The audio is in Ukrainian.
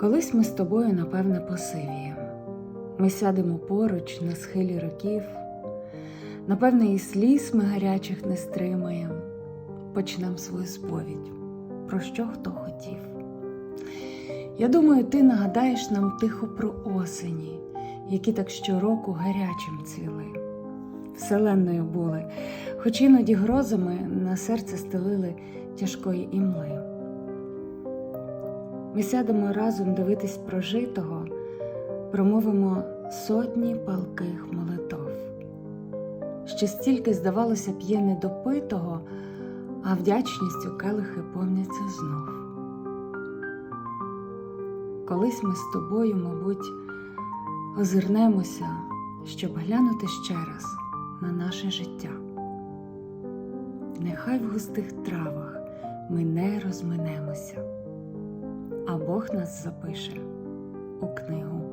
Колись ми з тобою, напевне, посивіємо. Ми сядемо поруч на схилі років. Напевне, і сліз ми гарячих не стримаєм. Почнем свою сповідь, про що хто хотів. Я думаю, ти нагадаєш нам тихо про осені, які так щороку гарячим цвіли. Вселенною були, хоч іноді грозами на серце стелили тяжкої імли. Ми сядемо разом дивитись прожитого, промовимо сотні палких молитов. Ще стільки, здавалося б, є недопитого, а вдячністю келихи повняться знов. Колись ми з тобою, мабуть, озирнемося, щоб глянути ще раз на наше життя. Нехай в густих травах ми не розминемося, а Бог нас запише у книгу